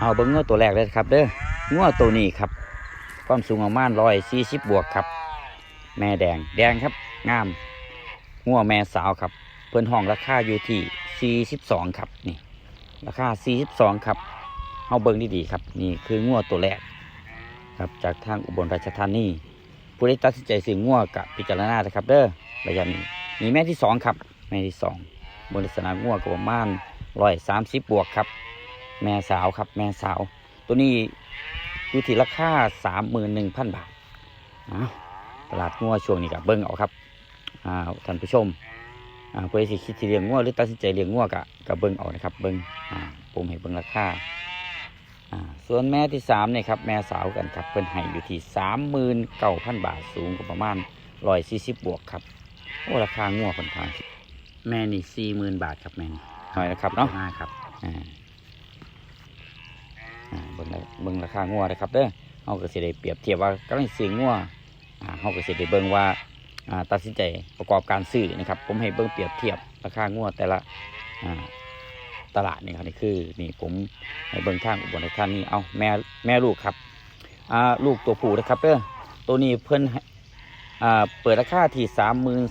เอาเบิ้งงัวตัวแรกเลยครับ เด้องัวตัวนี้ครับ ความสูงประมาณร้อยสี่สิบบวกครับ แม่แดงแดงครับ งามงัวแม่สาวครับ เพิ่นห้องราคาอยู่ที่42ครับนี่ ราคา42ครับเอาเบิ้งดีๆครับ นี่คืองัวตัวแรกครับจากทางอุบลราชธานีผู้ได้ตัดสินใจซื้องัวกับพิจารณานะครับ เด้อระยะนี้มีแม่ที่สองครับ แม่ที่สองบนลักษณะงัวก็ประมาณร้อยสามสิบบวกครับ แม่สาวครับแม่สาว ตัวนี้อยู่ที่ราคาสามหมื่นหนึ่งพันบาทอ้าวตลาดงัวช่วงนี้กับเบิ้งเอาครับอ่าท่านผู้ชมอ่าเพื่อสิคิดที่เลี้ยงงัวหรือตัดสินใจเลี้ยงงัวกะกับเบิ้งเอานะครับ เบิ้งอ่าผมให้เบิ้งราคาอ่าส่วนแม่ที่สามเนี่ยครับแม่สาวกันครับเพิ่นให้อยู่ที่สามหมื่นเก้าพันบาทสูงกว่าประมาณร้อยสี่สิบบวกครับโอ้ราคางัวค่อนข้างแม่นี่สี่หมื่นบาทครับแม่นี่หน่อยนะครับเนาะครับอ่าอ่า เบิ่งเบิ่งราคางัวนะครับเด้อเฮาก็สิได้เปรียบเทียบว่ากำลังซื้องัวอ่าเฮาก็สิได้เบิ่งว่าตัดสินใจประกอบการซื้อนะครับผมให้เบิ่งเปรียบเทียบราคางัวแต่ละตลาดนี่ครับนี่คือนี่ผมให้เบิ่งทางอุบลราชธานีเอาแม่แม่ลูกครับลูกตัวผู้นะครับเด้อตัวนี้เพิ่นเปิดราคาที่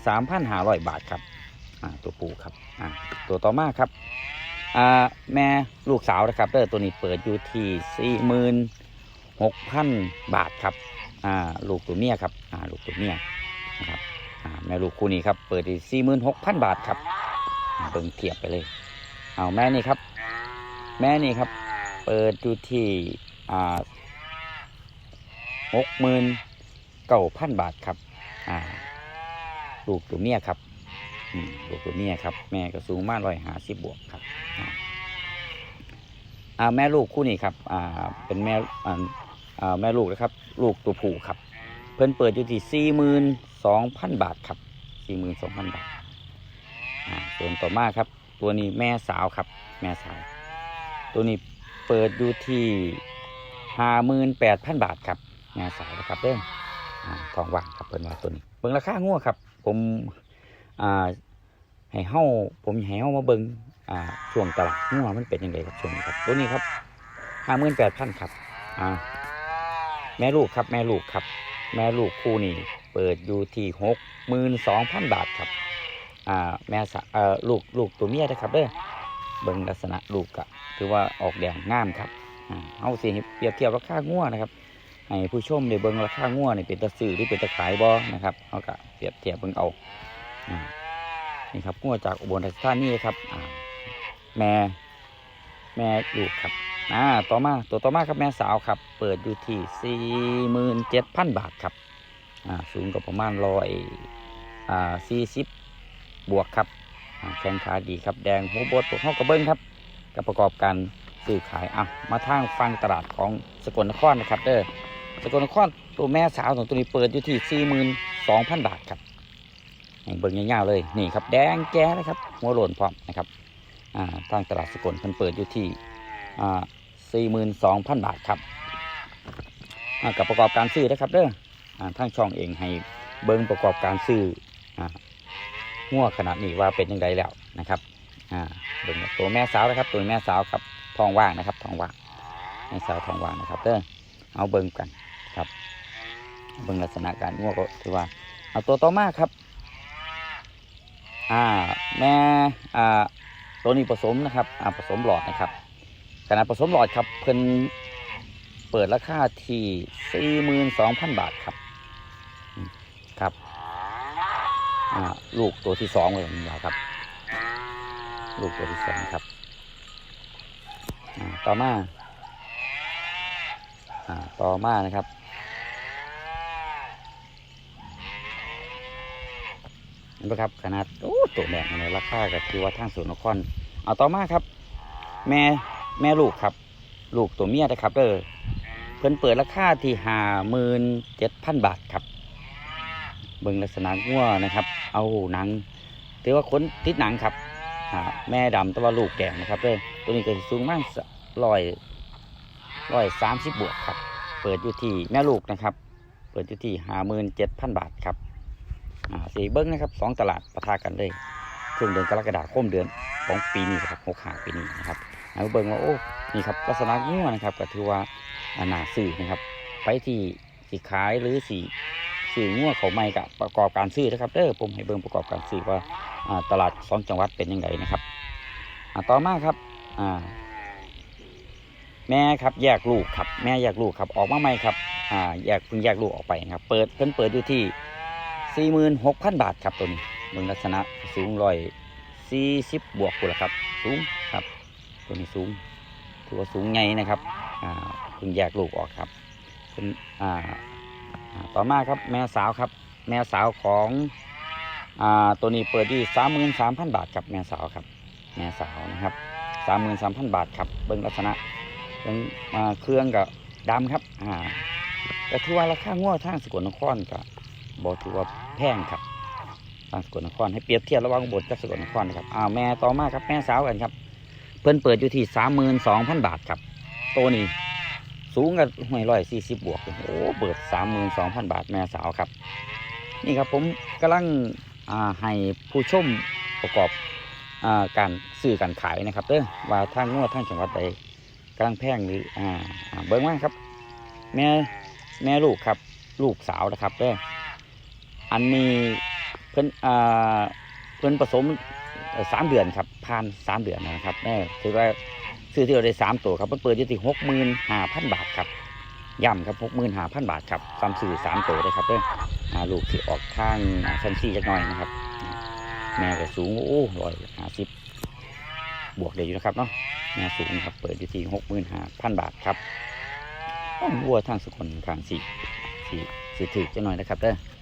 33,500บาทครับตัวผู้ครับตัวต่อมาครับ แม่ลูกสาวนะครับเด้อตัวนี้เปิดอยู่ที่สี่หมื่นหกพันบาทครับลูกตัวเมียครับลูกตัวเมียนะครับแม่ลูกคู่นี้ครับเปิดที่สี่หมื่นหกพันบาทครับเบิ่งเทียบไปเลยเอาแม่นี่ครับ แม่นี่ครับ เปิดอยู่ที่หกหมื่นเก้าพันบาทครับลูกตัวเมียครับ อืมลูกตัวเมียครับ แม่ก็สูงมากร้อยหาสิบบวกครับอ่าแม่ลูกคู่นี้ครับอ่าเป็นแม่อ่าแม่ลูกนะครับ ลูกตัวผู้ครับ เพิ่นเปิดอยู่ที่สี่หมื่นสองพันบาทครับสี่หมื่นสองพันบาทอ่าส่วนต่อมาครับ ตัวนี้แม่สาวครับ แม่สาว ตัวนี้เปิดอยู่ที่ห้าหมื่นแปดพันบาทครับแม่สาวนะครับเด้ออ่าทองว่างครับเพิ่นว่าตัวนี้เบิ่งราคางัวครับ ผมอ่า ให้เฮาผมให้เฮามาเบิงอ่าช่วงตลาดงัวมันเป็นยังไงครับช่วงนี้ครับตัวนี้ครับห้าหมื่นแปดพันครับอ่าแม่ลูกครับ แม่ลูกครับ แม่ลูกคู่นี้เปิดอยู่ที่หกหมื่นสองพันบาทครับอ่าแม่สะเอ่อลูกลูกตัวเมียนะครับเด้อเบิงลักษณะลูกกะถือว่าออกแดงงามครับอ่าเอาสิเปรียบเทียบราคางัวนะครับให้ผู้ชมได้เบิงราคางัวนี่เป็นตะซื้อหรือเป็นตะขายบ่นะครับเอากะเปรียบเทียบเบิงเอาอ่า นี่ครับงัวจากอุบลราชธานีครับแม่แม่ลูกครับอ่าต่อมาตัวต่อมาครับแม่สาวครับ เปิดอยู่ที่สี่หมื่นเจ็ดพันบาทครับอ่าสูงกว่าประมาณร้อยอ่าสี่สิบบวกครับแข้งขาดีครับแดงหัวบดพวกเขากระเบิ้งครับกับประกอบการซื้อขายอะมาทางฟังตลาดของสกลนครนะครับเด้อสกลนครตัวแม่สาวของตัวนี้เปิดอยู่ที่สี่หมื่นสองพันบาทครับ เบิ่งยาวๆเลยนี่ครับแดงแจ้เลยครับหัวโลนพร้อมนะครับอ่าทางตลาดสกลเพิ่นเปิดอยู่ที่อ่าสี่หมื่นสองพันบาทครับอ่ากับประกอบการซื้อนะครับเด้ออ่าทางช่องเองให้เบิ่งประกอบการซื้ออ่าหัวขนาดนี้ว่าเป็นยังไงแล้วนะครับอ่าเบิ่งตัวแม่สาวนะครับ ตัวแม่สาวครับทองว่างนะครับทองว่างแม่สาวทองว่างนะครับเด้อเอาเบิ่งกันครับ เบิ่งลักษณะการงัวก็ถือว่าเอาตัวต่อมาครับ อ่าแม่อ่าตัวนี้ผสมนะครับอ่าผสมหลอดนะครับขนาดผสมหลอดครับเพิ่นเปิดราคาที่สี่หมื่นสองพันบาทครับครับอ่าลูกตัวที่สองเลยนะครับ ลูกตัวที่สองครับต่อมาอ่าต่อมานะครับ เห็นไหมครับขนาดโอ้ตัวแดงในราคาก็คือว่าทางสวนนครเอาต่อมาครับ แม่แม่ลูกครับ ลูกตัวเมียนะครับเออเพิ่นเปิดราคาที่ห้าหมื่นเจ็ดพันบาทครับ เบิ่งลักษณะงัวนะครับ เอาหนังถือว่าคนติดหนังครับอ่าแม่ดำต่ว่าลูกแดงนะครับเออตัวนี้ก็สิสูงมากร้อยร้อยสามสิบบวกครับ เปิดอยู่ที่แม่ลูกนะครับ เปิดอยู่ที่ห้าหมื่นเจ็ดพันบาทครับ อ่าสีเบิ้งนะครับสองตลาดประทะกันเลยช่วงเดือนกรกฎาคมเดือนของปีนี้ครับหกหาปีนี้นะครับเอาเบิ้งว่าโอ้นี่ครับลักษณะงัวนะครับก็ถือว่าอานาซื้อนะครับ ไปที่สิขายหรือสิซื้องัวเขาไม่กับประกอบการซื้อนะครับเด้อผมให้เบิ่งประกอบการซื้อว่าตลาดสองจังหวัดเป็นยังไงนะครับต่อมาครับแม่ครับแยกลูกครับแม่แยกลูกครับออกมาใหม่ครับอ่าแยกเพิ่งแยกลูกออกไปนะครับ เปิดเพิ่นเปิดอยู่ที่ 46,000บาทครับตัวนี้เบิ่งลักษณะสูงร้อยสี่สิบบวกกูละครับ สูงครับ ตัวนี้สูงถือว่าสูงไงนะครับอ่าเพิ่งแยกลูกออกครับเป็นอ่าต่อมาครับแม่สาวครับ แม่สาวของอ่าตัวนี้เปิดที่สามหมื่นสามพันบาทครับแม่สาวครับ แม่สาวนะครับสามหมื่นสามพันบาทครับเบิ้งลักษณะเบิ้งมาเครื่องกับดำครับอ่าแต่ถือว่าราคาง้อทางสกลนครก็บอกถือว่า แพงครับทางสกลนครให้เปรียบเทียบระหว่างอุบลกับสกลนครนะครับอ้าวแม่ต่อมาครับแม่สาวกันครับ เพิ่นเปิดอยู่ที่สามหมื่นสองพันบาทครับตัวนี้สูงกับห้วยร้อยสี่สิบบวกโอ้เปิดสามหมื่นสองพันบาทแม่สาวครับ นี่ครับผมกำลังให้ผู้ชมประกอบอการซื้อการขายนะครับเด้อว่าทางงวดทางจังหวัดใดกลังแพงหรืออ่าอ่าเบิ้งว่าครับ แม่แม่ลูกครับ ลูกสาวนะครับเด้อ อันนี้เพิ่นอ่าเพิ่นผสมสามเดือนครับผ่านสามเดือนนะครับแม่ถือว่าซื้อที่เราได้สามตัวครับมันเปิดอยู่ที่หกหมื่นห้าพันบาทครับย่ำครับหกหมื่นห้าพันบาทครับซ้ำซื้อสามตัวเลยครับเด้ออ่าลูกที่ออกข้างชั้นสี่จักหน่อยนะครับ แม่ก็สูงโอ้ร้อยห้าสิบบวกเลยอยู่นะครับเนาะแม่สูงครับเปิดอยู่ที่หกหมื่นห้าพันบาทครับต้องวัวทางสุคนข้างสี่สี่สี่ถือจักหน่อยนะครับเด้ออ่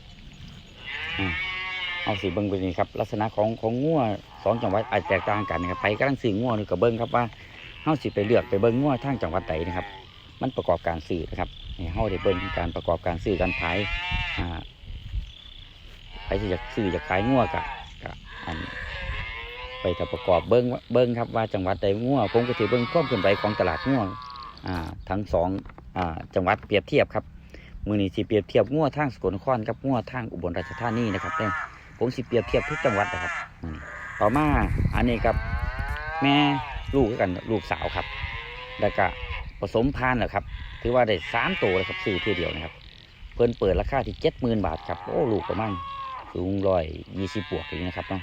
เอาสีเบิ้งไปนี่ครับ ลักษณะของของงัวสองจังหวัดอาจแตกต่างกันนะครับไปกำลังซื้องัวนี่กับเบิ้งครับว่าเฮาสิไปเลือกไปเบิ้งงัวทางจังหวัดใดนะครับ มันประกอบการซื้อนะครับให้เฮาได้เบิ้งการประกอบการซื้อการขายอ่าไปที่จะซื้อจะขายงัวกะกะอันไปถ้าประกอบเบิ้งเบิ้งครับว่าจังหวัดใดงัวผมก็ถือเบิ้งความเคลื่อนไหวของตลาดงัวทั้งสองจังหวัดเปรียบเทียบครับ มือนี้สิเปรียบเทียบงัวทางสกลนครกับงัวทางอุบลราชธานีนะครับเด้อผมสิเปรียบเทียบทุกจังหวัดนะครับต่อมาอันนี้ครับแม่ลูกกันลูกสาวครับแล้วก็ผสมพันธุ์นะครับ ถือว่าได้สามตัวเลยครับซื้อทีเดียวนะครับ เพิ่นเปิดราคาที่เจ็ดหมื่นบาทครับโอ้ลูกประมาณสูงร้อยยี่สิบบวกอย่างนี้นะครับเนาะ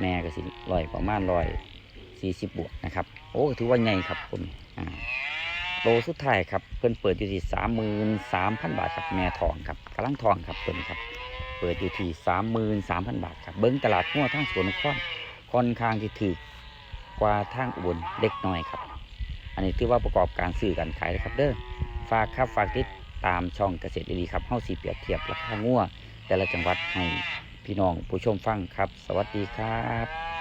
แม่ก็สิร้อยประมาณร้อยสี่สิบบวกนะครับ โอ้ถือว่าใหญ่ครับผมอ่า โลสุดท้ายครับเพิ่นเปิดอยู่ที่สามหมื่นสามพันบาทครับแม่ทองครับกำลังทองครับตัวนี้ครับ เปิดอยู่ที่สามหมื่นสามพันบาทครับเบิ้งตลาดงัวทางสวนนครค่อนข้างที่ถือกว่าทางอุบลเล็กน้อยครับ อันนี้ถือว่าประกอบการซื้อการขายนะครับเด้อฝากครับฝากติดตามช่องเกษตรดีๆครับเฮาสีเปรียบเทียบราคางัวแต่ละจังหวัดให้พี่น้องผู้ชมฟังครับ สวัสดีครับ